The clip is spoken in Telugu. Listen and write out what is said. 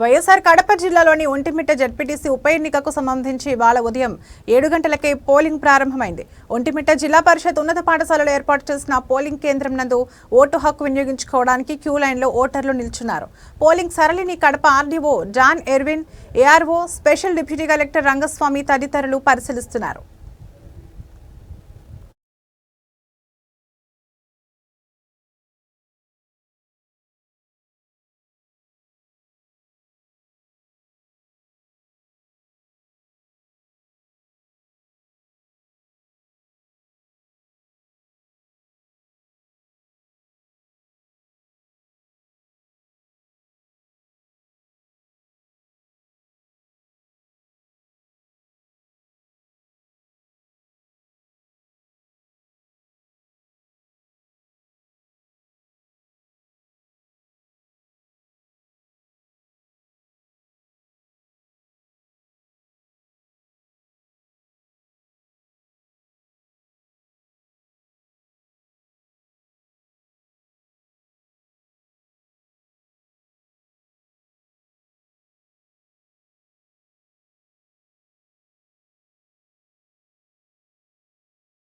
వైఎస్ఆర్ కడప జిల్లాలోని ఒంటిమిట్ట జడ్పీటీసీ ఉప ఎన్నికకు సంబంధించి ఇవాళ ఉదయం ఏడు గంటలకే పోలింగ్ ప్రారంభమైంది. ఒంటిమిట్ట జిల్లా పరిషత్ ఉన్నత పాఠశాలలో ఏర్పాటు చేసిన పోలింగ్ కేంద్రం నందు ఓటు హక్కు వినియోగించుకోవడానికి క్యూ లైన్లో ఓటర్లు నిల్చున్నారు. పోలింగ్ సరళిని Kadapa RDO John Ervin ARO special deputy collector Rangaswamy తదితరులు పరిశీలిస్తున్నారు.